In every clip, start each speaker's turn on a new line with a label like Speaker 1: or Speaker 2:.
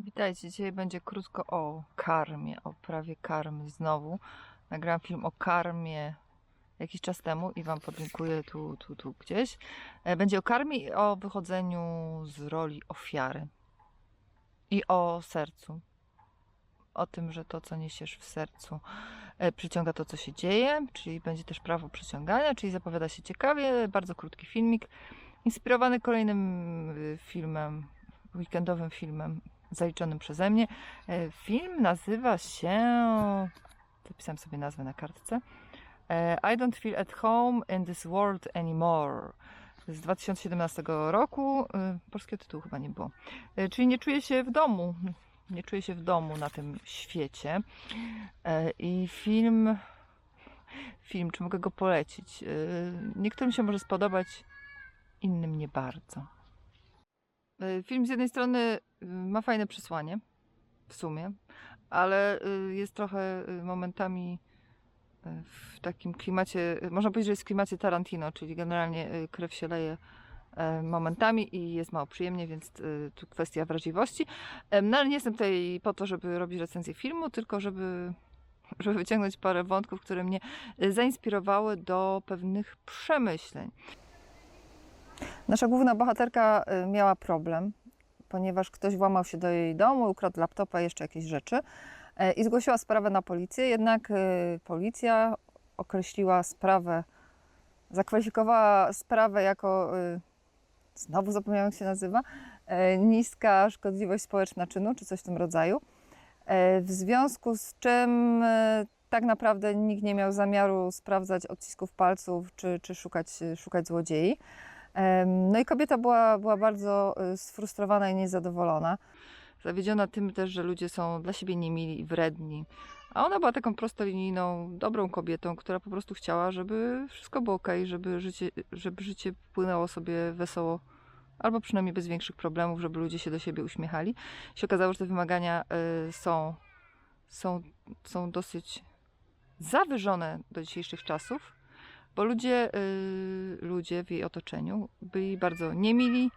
Speaker 1: Witajcie, dzisiaj będzie krótko o karmie, o prawie karmy znowu. Nagrałam film o karmie jakiś czas temu i Wam podlinkuję tu, tu, tu gdzieś. E, Będzie o karmie i o wychodzeniu z roli ofiary. I o sercu. O tym, że to, co niesiesz w sercu, e, przyciąga to, co się dzieje, czyli będzie też prawo przyciągania, czyli zapowiada się ciekawie. Bardzo krótki filmik, inspirowany kolejnym y, filmem, weekendowym filmem zaliczonym przeze mnie. E, Film nazywa się. Zapisałem sobie nazwę na kartce. e, I don't feel at home in this world anymore. Z 2017 roku. E, Polskiego tytułu chyba nie było. Czyli nie czuję się w domu. Nie czuję się w domu na tym świecie. I film. Film, czy mogę go polecić? Niektórym się może spodobać, innym nie bardzo. Film z jednej strony ma fajne przesłanie, w sumie, ale y, jest trochę y, momentami y, w takim klimacie, y, można powiedzieć, że jest w klimacie Tarantino, czyli generalnie y, krew się leje e, momentami i jest mało przyjemnie, więc y, tu kwestia wrażliwości. Em, No ale nie jestem tutaj po to, żeby robić recenzję filmu, tylko żeby, żeby wyciągnąć parę wątków, które mnie y, zainspirowały do pewnych przemyśleń. Nasza główna bohaterka y, miała problem, ponieważ ktoś włamał się do jej domu, ukradł laptopa i jeszcze jakieś rzeczy e, i zgłosiła sprawę na policję, jednak y, policja określiła sprawę, zakwalifikowała sprawę jako, y, znowu zapomniałam jak się nazywa, e, niska szkodliwość społeczna czynu, czy coś w tym rodzaju, E, w związku z czym e, tak naprawdę nikt nie miał zamiaru sprawdzać odcisków palców, czy, czy szukać, szukać złodziei. No i kobieta była, była bardzo y, sfrustrowana i niezadowolona. Zawiedziona tym też, że ludzie są dla siebie niemili i wredni. A ona była taką prostolinijną, dobrą kobietą, która po prostu chciała, żeby wszystko było ok, żeby życie, żeby życie płynęło sobie wesoło, albo przynajmniej bez większych problemów, żeby ludzie się do siebie uśmiechali. Się okazało, że te wymagania y, są, są, są dosyć zawyżone do dzisiejszych czasów bo ludzie, y, ludzie w jej otoczeniu byli bardzo niemili.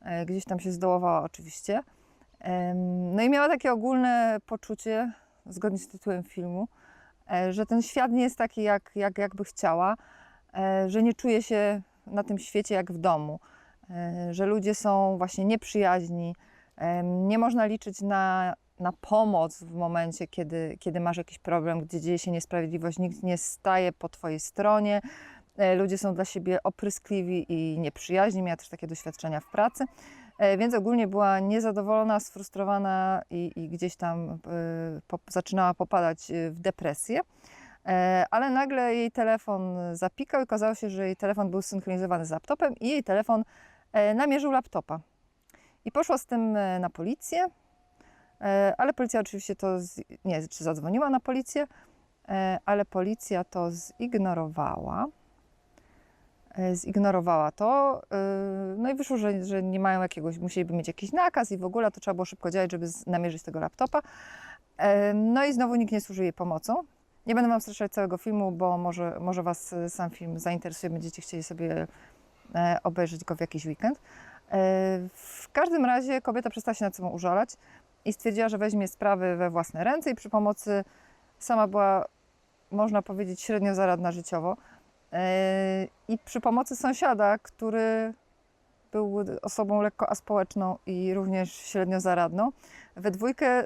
Speaker 1: E, Gdzieś tam się zdołowała oczywiście. No i miała takie ogólne poczucie, zgodnie z tytułem filmu, e, że ten świat nie jest taki, jak, jak, jak by chciała, e, że nie czuje się na tym świecie jak w domu, że ludzie są właśnie nieprzyjaźni, nie można liczyć na, na pomoc w momencie, kiedy, kiedy masz jakiś problem, gdzie dzieje się niesprawiedliwość, nikt nie staje po twojej stronie, e, ludzie są dla siebie opryskliwi i nieprzyjaźni, miała też takie doświadczenia w pracy, E, więc ogólnie była niezadowolona, sfrustrowana i, i gdzieś tam e, po, zaczynała popadać w depresję. Ale nagle jej telefon zapikał i okazało się, że jej telefon był synchronizowany z laptopem i jej telefon namierzył laptopa. I poszła z tym na policję, ale policja oczywiście to, z, nie, czy zadzwoniła na policję, e, ale policja to zignorowała. E, Zignorowała to, e, no i wyszło, że, że nie mają jakiegoś, musieliby mieć jakiś nakaz i w ogóle to trzeba było szybko działać, żeby namierzyć tego laptopa. E, No i znowu nikt nie służy jej pomocą. Nie będę Wam streszczać całego filmu, bo może, może Was e, sam film zainteresuje, będziecie chcieli sobie e, obejrzeć go w jakiś weekend. E, W każdym razie kobieta przestała się nad sobą użalać i stwierdziła, że weźmie sprawy we własne ręce i przy pomocy sama była, można powiedzieć, średnio zaradna życiowo. E, I przy pomocy sąsiada, który był osobą lekko aspołeczną i również średnio zaradną, we dwójkę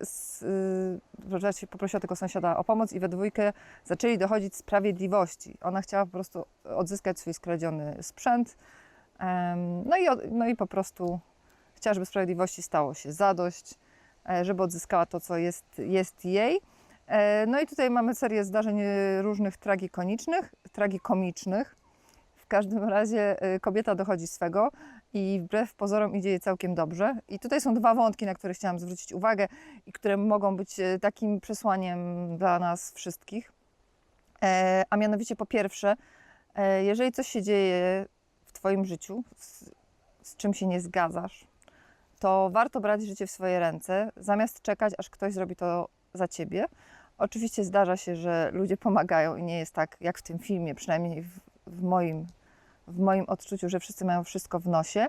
Speaker 1: y, raczej poprosiła tego sąsiada o pomoc i we dwójkę zaczęli dochodzić sprawiedliwości. Ona chciała po prostu odzyskać swój skradziony sprzęt. No i, no i po prostu chciała, żeby sprawiedliwości stało się zadość, żeby odzyskała to, co jest, jest jej. E, No i tutaj mamy serię zdarzeń e, różnych tragikonicznych, tragikomicznych. W każdym razie e, kobieta dochodzi swego i wbrew pozorom idzie jej całkiem dobrze. I tutaj są dwa wątki, na które chciałam zwrócić uwagę i które mogą być e, takim przesłaniem dla nas wszystkich. E, A mianowicie po pierwsze, e, jeżeli coś się dzieje w Twoim życiu, z, z czym się nie zgadzasz, to warto brać życie w swoje ręce, zamiast czekać, aż ktoś zrobi to za Ciebie. Oczywiście zdarza się, że ludzie pomagają i nie jest tak jak w tym filmie, przynajmniej w, w, moim, w moim odczuciu, że wszyscy mają wszystko w nosie.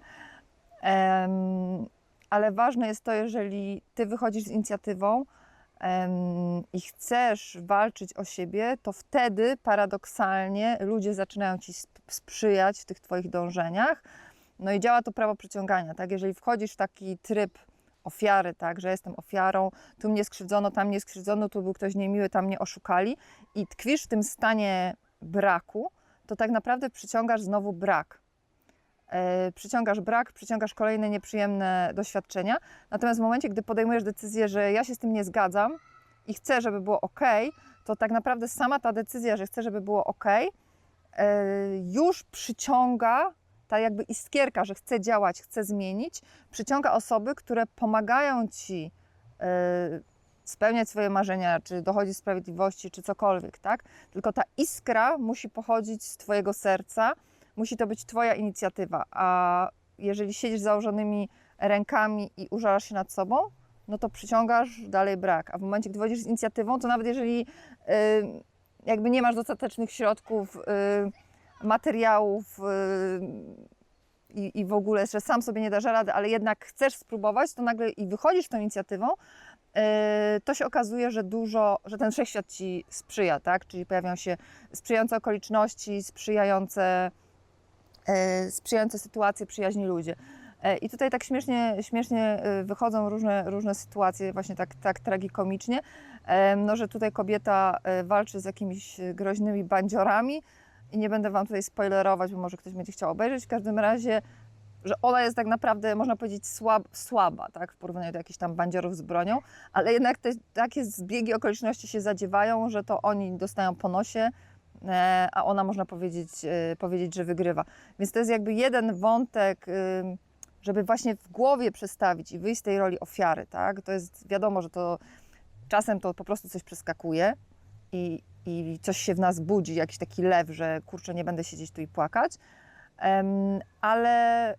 Speaker 1: Em, ale ważne jest to, jeżeli ty wychodzisz z inicjatywą em, i chcesz walczyć o siebie, to wtedy paradoksalnie ludzie zaczynają ci sp- sprzyjać w tych twoich dążeniach. No i działa to prawo przyciągania, tak? Jeżeli wchodzisz w taki tryb ofiary, tak, że jestem ofiarą, tu mnie skrzywdzono, tam mnie skrzywdzono, tu był ktoś niemiły, tam mnie oszukali i tkwisz w tym stanie braku, to tak naprawdę przyciągasz znowu brak. E, przyciągasz brak, przyciągasz kolejne nieprzyjemne doświadczenia. Natomiast w momencie, gdy podejmujesz decyzję, że ja się z tym nie zgadzam i chcę, żeby było ok, to tak naprawdę sama ta decyzja, że chcę, żeby było ok, e, już przyciąga ta jakby iskierka, że chcę działać, chcę zmienić, przyciąga osoby, które pomagają ci e, spełniać swoje marzenia, czy dochodzić sprawiedliwości, czy cokolwiek, tak? Tylko ta iskra musi pochodzić z Twojego serca, musi to być Twoja inicjatywa, a jeżeli siedzisz założonymi rękami i użalasz się nad sobą, no to przyciągasz dalej brak. A w momencie, gdy wchodzisz z inicjatywą, to nawet jeżeli y, jakby nie masz dostatecznych środków, y, materiałów y, i, i w ogóle, że sam sobie nie dasz rady, ale jednak chcesz spróbować, to nagle i wychodzisz tą inicjatywą, y, to się okazuje, że dużo, że ten wszechświat ci sprzyja, tak? Czyli pojawiają się sprzyjające okoliczności, sprzyjające, y, sprzyjające sytuacje, przyjaźni ludzie. E, I tutaj tak śmiesznie, śmiesznie y, wychodzą różne, różne sytuacje, właśnie tak, tak tragikomicznie, e, no, że tutaj kobieta e, walczy z jakimiś groźnymi bandziorami i nie będę Wam tutaj spoilerować, bo może ktoś będzie chciał obejrzeć, w każdym razie, że ona jest tak naprawdę, można powiedzieć, słab, słaba, tak, w porównaniu do jakichś tam bandziorów z bronią, ale jednak te takie zbiegi okoliczności się zadziewają, że to oni dostają po nosie, e, a ona, można powiedzieć, e, powiedzieć, że wygrywa. Więc to jest jakby jeden wątek, ym, żeby właśnie w głowie przestawić i wyjść z tej roli ofiary, tak? To jest wiadomo, że to czasem to po prostu coś przeskakuje i, i coś się w nas budzi, jakiś taki lew, że kurczę, nie będę siedzieć tu i płakać, ale,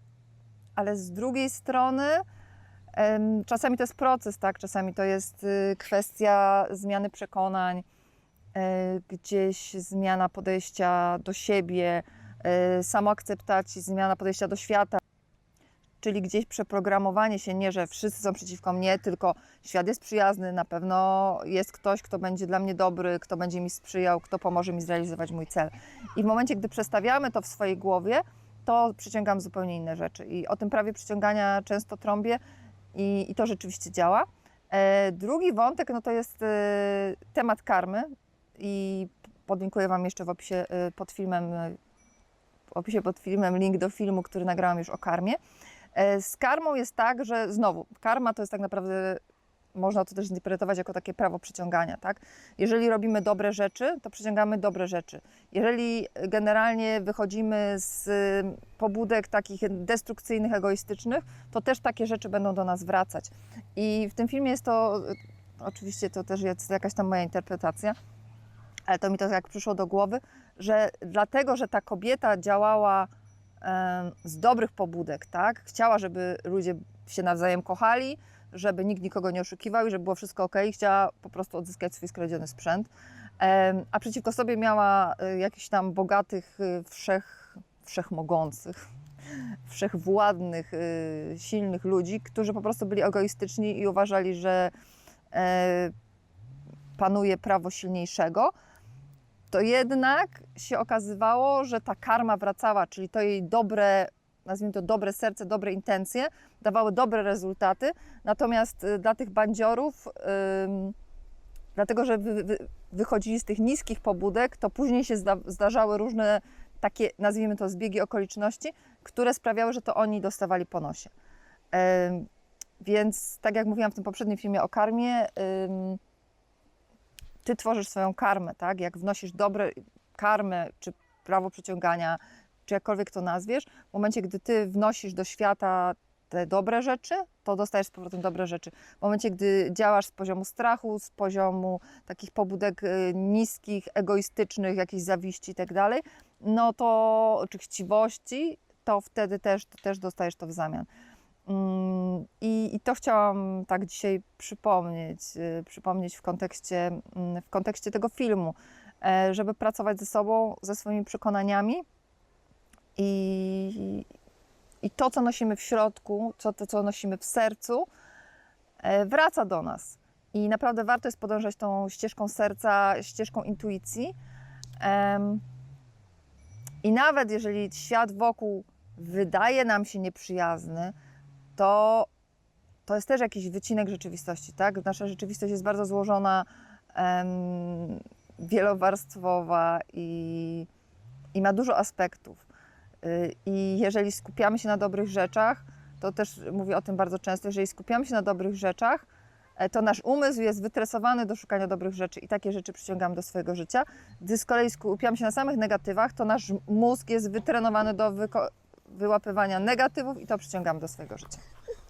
Speaker 1: ale z drugiej strony czasami to jest proces, tak? Czasami to jest y, kwestia zmiany przekonań, y, gdzieś zmiana podejścia do siebie, y, samoakceptacji, zmiana podejścia do świata czyli gdzieś przeprogramowanie się nie, że wszyscy są przeciwko mnie, tylko świat jest przyjazny, na pewno jest ktoś, kto będzie dla mnie dobry, kto będzie mi sprzyjał, kto pomoże mi zrealizować mój cel. I w momencie, gdy przestawiamy to w swojej głowie, to przyciągam zupełnie inne rzeczy. I o tym prawie przyciągania często trąbię i, i to rzeczywiście działa. E, drugi wątek no to jest e, temat karmy i podlinkuję Wam jeszcze w opisie e, pod filmem, w opisie pod filmem link do filmu, który nagrałam już o karmie. E, Z karmą jest tak, że znowu, karma to jest tak naprawdę, można to też interpretować jako takie prawo przyciągania, tak? Jeżeli robimy dobre rzeczy, to przyciągamy dobre rzeczy. Jeżeli generalnie wychodzimy z pobudek takich destrukcyjnych, egoistycznych, to też takie rzeczy będą do nas wracać. I w tym filmie jest to, y, oczywiście to też jest jakaś tam moja interpretacja, ale to mi to jak przyszło do głowy, że dlatego, że ta kobieta działała z dobrych pobudek, tak? Chciała, żeby ludzie się nawzajem kochali, żeby nikt nikogo nie oszukiwał i żeby było wszystko ok. Chciała po prostu odzyskać swój skradziony sprzęt. A przeciwko sobie miała y, jakichś tam bogatych, y, wszech, wszechmogących, wszechwładnych, y, silnych ludzi, którzy po prostu byli egoistyczni i uważali, że e, panuje prawo silniejszego to jednak się okazywało, że ta karma wracała, czyli to jej dobre, nazwijmy to dobre serce, dobre intencje, dawały dobre rezultaty. Natomiast y, dla tych bandziorów, ym, dlatego że wy, wy, wychodzili z tych niskich pobudek, to później się zda, zdarzały różne takie, nazwijmy to, zbiegi okoliczności, które sprawiały, że to oni dostawali po nosie. Ym, więc tak jak mówiłam w tym poprzednim filmie o karmie, ym, ty tworzysz swoją karmę, tak? Jak wnosisz dobre karmę, czy prawo przyciągania, czy jakkolwiek to nazwiesz, w momencie, gdy ty wnosisz do świata te dobre rzeczy, to dostajesz z powrotem dobre rzeczy. W momencie, gdy działasz z poziomu strachu, z poziomu takich pobudek y, niskich, egoistycznych, jakiejś zawiści i tak dalej, no to, czy chciwości, to wtedy też, też dostajesz to w zamian. I, to chciałam tak dzisiaj przypomnieć, y, przypomnieć w kontekście, mm, w kontekście tego filmu, e, żeby pracować ze sobą, ze swoimi przekonaniami i, i to, co nosimy w środku, co, to, co nosimy w sercu, e, wraca do nas. I naprawdę warto jest podążać tą ścieżką serca, ścieżką intuicji. I nawet jeżeli świat wokół wydaje nam się nieprzyjazny, to, to jest też jakiś wycinek rzeczywistości, tak? Nasza rzeczywistość jest bardzo złożona, em, wielowarstwowa i, i ma dużo aspektów. Y, I jeżeli skupiamy się na dobrych rzeczach, to też mówię o tym bardzo często, jeżeli skupiamy się na dobrych rzeczach, e, to nasz umysł jest wytresowany do szukania dobrych rzeczy i takie rzeczy przyciągamy do swojego życia. Gdy z kolei skupiamy się na samych negatywach, to nasz mózg jest wytrenowany do wyłapywania negatywów i to przyciągamy do swojego życia.